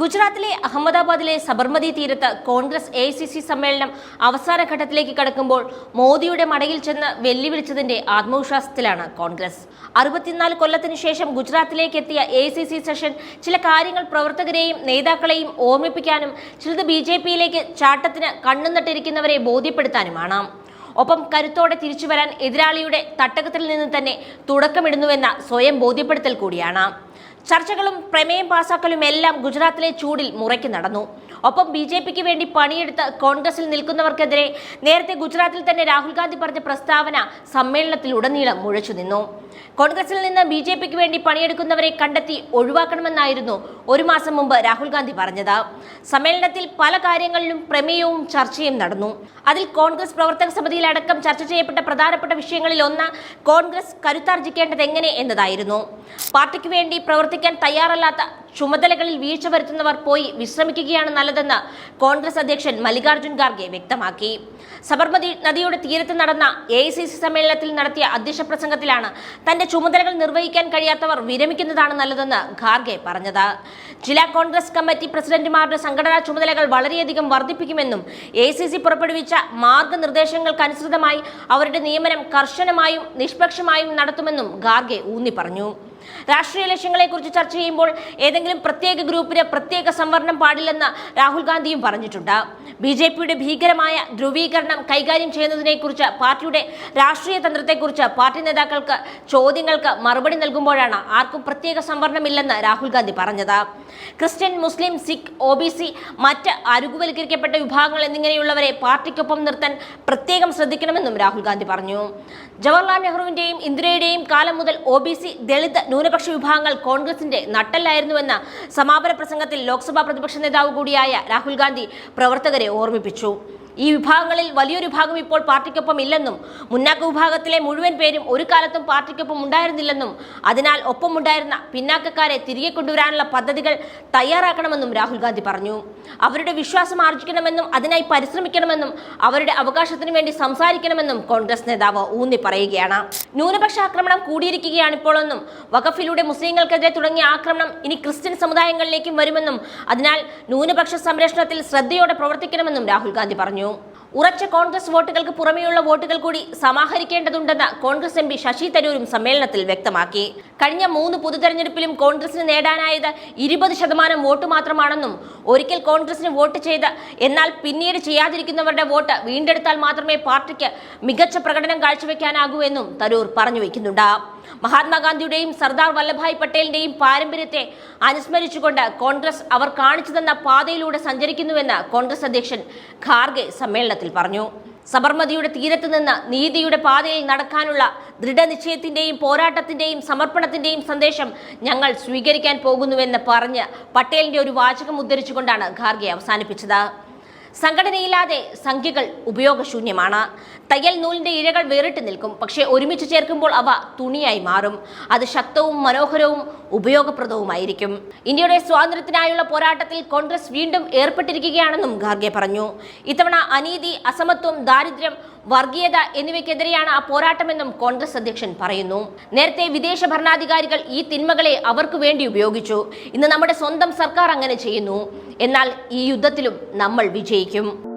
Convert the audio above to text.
ഗുജറാത്തിലെ അഹമ്മദാബാദിലെ സബർമതി തീരത്ത് കോൺഗ്രസ് എ സി സി സമ്മേളനം അവസാന ഘട്ടത്തിലേക്ക് കടക്കുമ്പോൾ മോദിയുടെ മടയിൽ ചെന്ന് വെല്ലുവിളിച്ചതിന്റെ ആത്മവിശ്വാസത്തിലാണ് കോൺഗ്രസ്. അറുപത്തിനാല് കൊല്ലത്തിനു ശേഷം ഗുജറാത്തിലേക്ക് എത്തിയ എ സി സി സെഷൻ ചില കാര്യങ്ങൾ പ്രവർത്തകരെയും നേതാക്കളെയും ഓർമ്മിപ്പിക്കാനും ചിലത് ബി ജെ പിയിലേക്ക് ചാട്ടത്തിന് കണ്ണുനട്ടിരിക്കുന്നവരെ ബോധ്യപ്പെടുത്താനുമാണ്. ഒപ്പം കരുത്തോടെ തിരിച്ചുവരാൻ എതിരാളിയുടെ തട്ടകത്തിൽ നിന്ന് തന്നെ തുടക്കമിടുന്നുവെന്ന സ്വയം ബോധ്യപ്പെടുത്തൽ കൂടിയാണ്. ചർച്ചകളും പ്രമേയം പാസാക്കലും എല്ലാം ഗുജറാത്തിലെ ചൂടിൽ മുറയ്ക്ക് നടന്നു. ഒപ്പം ബി ജെ പിക്ക് വേണ്ടി പണിയെടുത്ത് കോൺഗ്രസിൽ നിൽക്കുന്നവർക്കെതിരെ നേരത്തെ ഗുജറാത്തിൽ തന്നെ രാഹുൽ ഗാന്ധി പറഞ്ഞ പ്രസ്താവന സമ്മേളനത്തിൽ ഉടനീളം മുഴച്ചു നിന്നു. കോൺഗ്രസിൽ നിന്ന് ബി ജെ പിക്ക് വേണ്ടി പണിയെടുക്കുന്നവരെ കണ്ടെത്തി ഒഴിവാക്കണമെന്നായിരുന്നു ഒരു മാസം മുമ്പ് രാഹുൽ ഗാന്ധി പറഞ്ഞത് സമ്മേളനത്തിൽ പല കാര്യങ്ങളിലും പ്രമേയവും ചർച്ചയും നടന്നു. അതിൽ കോൺഗ്രസ് പ്രവർത്തക സമിതിയിലടക്കം ചർച്ച ചെയ്യപ്പെട്ട പ്രധാനപ്പെട്ട വിഷയങ്ങളിൽ ഒന്ന് കോൺഗ്രസ് കരുത്താർജിക്കേണ്ടത് എങ്ങനെ എന്നതായിരുന്നു. പാർട്ടിക്ക് വേണ്ടി പ്രവർത്തിക്കാൻ തയ്യാറല്ലാത്ത ചുമതലകളിൽ വീഴ്ച വരുത്തുന്നവർ പോയി വിശ്രമിക്കുകയാണ് നല്ലതെന്ന് കോൺഗ്രസ് അധ്യക്ഷൻ മല്ലികാർജുൻ ഖാർഗെ വ്യക്തമാക്കി. സബർമതി നദിയുടെ തീരത്ത് നടന്ന എ സമ്മേളനത്തിൽ നടത്തിയ അധ്യക്ഷ പ്രസംഗത്തിലാണ് തന്റെ ചുമതലകൾ നിർവഹിക്കാൻ കഴിയാത്തവർ വിരമിക്കുന്നതാണ് നല്ലതെന്ന് ഖാർഗെ പറഞ്ഞത്. ജില്ലാ കോൺഗ്രസ് കമ്മിറ്റി പ്രസിഡന്റുമാരുടെ സംഘടനാ ചുമതലകൾ വളരെയധികം വർദ്ധിപ്പിക്കുമെന്നും എ സി സി പുറപ്പെടുവിച്ച മാർഗനിർദ്ദേശങ്ങൾക്കനുസൃതമായി അവരുടെ നിയമനം കർശനമായും നിഷ്പക്ഷമായും നടത്തുമെന്നും ഗാർഗെ ഊന്നി പറഞ്ഞു രാഷ്ട്രീയ ലക്ഷ്യങ്ങളെക്കുറിച്ച് ചർച്ച ചെയ്യുമ്പോൾ ഏതെങ്കിലും പ്രത്യേക ഗ്രൂപ്പിന് പ്രത്യേക സംവരണം പാടില്ലെന്ന് രാഹുൽ ഗാന്ധിയും പറഞ്ഞിട്ടുണ്ട്. ബി ജെ പിയുടെ ഭീകരമായ ധ്രുവീകരണം കൈകാര്യം ചെയ്യുന്നതിനെക്കുറിച്ച് പാർട്ടിയുടെ രാഷ്ട്രീയ തന്ത്രത്തെക്കുറിച്ച് പാർട്ടി നേതാക്കൾക്ക് ചോദ്യങ്ങൾക്ക് മറുപടി നൽകുമ്പോഴാണ് ആർക്കും പ്രത്യേക സംവരണമില്ലെന്ന് രാഹുൽ ഗാന്ധി പറഞ്ഞത്. Christian Muslim Sikh O B C മറ്റ് അരുകുവൽക്കരിക്കപ്പെട്ട വിഭാഗങ്ങൾ എന്നിങ്ങനെയുള്ളവരെ പാർട്ടിക്കൊപ്പം നിർത്താൻ പ്രത്യേകം ശ്രദ്ധിക്കണമെന്നും രാഹുൽ ഗാന്ധി പറഞ്ഞു. ജവഹർലാൽ നെഹ്റുവിന്റെയും ഇന്ദിരയുടെയും കാലം മുതൽ ഒ ബി സി ദളിത് ന്യൂനപക്ഷ വിഭാഗങ്ങൾ കോൺഗ്രസിന്റെ നട്ടല്ലായിരുന്നുവെന്ന സമാപന പ്രസംഗത്തിൽ ലോക്സഭാ പ്രതിപക്ഷ നേതാവ് കൂടിയായ രാഹുൽ ഗാന്ധി പ്രവർത്തകരെ ഓർമ്മിപ്പിച്ചു. ഈ വിഭാഗങ്ങളിൽ വലിയൊരു ഭാഗം ഇപ്പോൾ പാർട്ടിക്കൊപ്പം ഇല്ലെന്നും മുന്നാക്ക വിഭാഗത്തിലെ മുഴുവൻ പേരും ഒരു കാലത്തും പാർട്ടിക്കൊപ്പം ഉണ്ടായിരുന്നില്ലെന്നും അതിനാൽ ഒപ്പമുണ്ടായിരുന്ന പിന്നാക്കക്കാരെ തിരികെ കൊണ്ടുവരാനുള്ള പദ്ധതികൾ തയ്യാറാക്കണമെന്നും രാഹുൽ ഗാന്ധി പറഞ്ഞു. അവരുടെ വിശ്വാസം ആർജിക്കണമെന്നും അതിനായി പരിശ്രമിക്കണമെന്നും അവരുടെ അവകാശത്തിന് വേണ്ടി സംസാരിക്കണമെന്നും കോൺഗ്രസ് നേതാവ് ഊന്നി പറയുകയാണ്. ന്യൂനപക്ഷ ആക്രമണം കൂടിയിരിക്കുകയാണ് ഇപ്പോഴെന്നും വഖഫിലൂടെ മുസ്ലിങ്ങൾക്കെതിരെ തുടങ്ങിയ ആക്രമണം ഇനി ക്രിസ്ത്യൻ സമുദായങ്ങളിലേക്കും വരുമെന്നും അതിനാൽ ന്യൂനപക്ഷ സംരക്ഷണത്തിൽ ശ്രദ്ധയോടെ പ്രവർത്തിക്കണമെന്നും രാഹുൽ ഗാന്ധി പറഞ്ഞു. ഉറച്ച കോൺഗ്രസ് വോട്ടുകൾക്ക് പുറമെയുള്ള വോട്ടുകൾ കൂടി സമാഹരിക്കേണ്ടതുണ്ടെന്ന് കോൺഗ്രസ് എം ശശി തരൂരും സമ്മേളനത്തിൽ വ്യക്തമാക്കി. കഴിഞ്ഞ മൂന്ന് പൊതുതെരഞ്ഞെടുപ്പിലും കോൺഗ്രസിന് നേടാനായത് ഇരുപത് ശതമാനം വോട്ട് മാത്രമാണെന്നും ഒരിക്കൽ കോൺഗ്രസിന് വോട്ട് ചെയ്ത് എന്നാൽ പിന്നീട് ചെയ്യാതിരിക്കുന്നവരുടെ വോട്ട് വീണ്ടെടുത്താൽ മാത്രമേ പാർട്ടിക്ക് മികച്ച പ്രകടനം കാഴ്ചവെക്കാനാകൂ എന്നും തരൂർ പറഞ്ഞു വയ്ക്കുന്നുണ്ട് മഹാത്മാഗാന്ധിയുടെയും സർദാർ വല്ലഭായ് പട്ടേലിന്റെയും പാരമ്പര്യത്തെ അനുസ്മരിച്ചുകൊണ്ട് കോൺഗ്രസ് അവർ കാണിച്ചു തന്ന പാതയിലൂടെ സഞ്ചരിക്കുന്നുവെന്ന് കോൺഗ്രസ് അധ്യക്ഷൻ ഖാർഗെ സമ്മേളനത്തിൽ പറഞ്ഞു. സബർമതിയുടെ തീരത്ത് നിന്ന് നീതിയുടെ പാതയിൽ നടക്കാനുള്ള ദൃഢനിശ്ചയത്തിന്റെയും പോരാട്ടത്തിന്റെയും സമർപ്പണത്തിന്റെയും സന്ദേശം ഞങ്ങൾ സ്വീകരിക്കാൻ പോകുന്നുവെന്ന് പറഞ്ഞ് പട്ടേലിന്റെ ഒരു വാചകം ഉദ്ധരിച്ചുകൊണ്ടാണ് ഖാർഗെ അവസാനിപ്പിച്ചത്. സംഘടനയില്ലാതെ സംഖ്യകൾ ഉപയോഗശൂന്യമാണ്. തയ്യൽ നൂലിന്റെ ഇഴകൾ വേറിട്ട് നിൽക്കും. പക്ഷേ ഒരുമിച്ച് ചേർക്കുമ്പോൾ അവ തുണിയായി മാറും. അത് ശക്തവും മനോഹരവും ഉപയോഗപ്രദവുമായിരിക്കും. ഇന്ത്യയുടെ സ്വാതന്ത്ര്യത്തിനായുള്ള പോരാട്ടത്തിൽ കോൺഗ്രസ് വീണ്ടും ഏർപ്പെട്ടിരിക്കുകയാണെന്നും ഖാർഗെ പറഞ്ഞു. ഇത്തവണ അനീതി അസമത്വം ദാരിദ്ര്യം വർഗീയത എന്നിവയ്ക്കെതിരെയാണ് ആ പോരാട്ടമെന്നും കോൺഗ്രസ് അധ്യക്ഷൻ പറയുന്നു. നേരത്തെ വിദേശ ഭരണാധികാരികൾ ഈ തിന്മകളെ അവർക്ക് വേണ്ടി ഉപയോഗിച്ചു. ഇന്ന് നമ്മുടെ സ്വന്തം സർക്കാർ അങ്ങനെ ചെയ്യുന്നു. എന്നാൽ ഈ യുദ്ധത്തിലും നമ്മൾ വിജയിക്കും.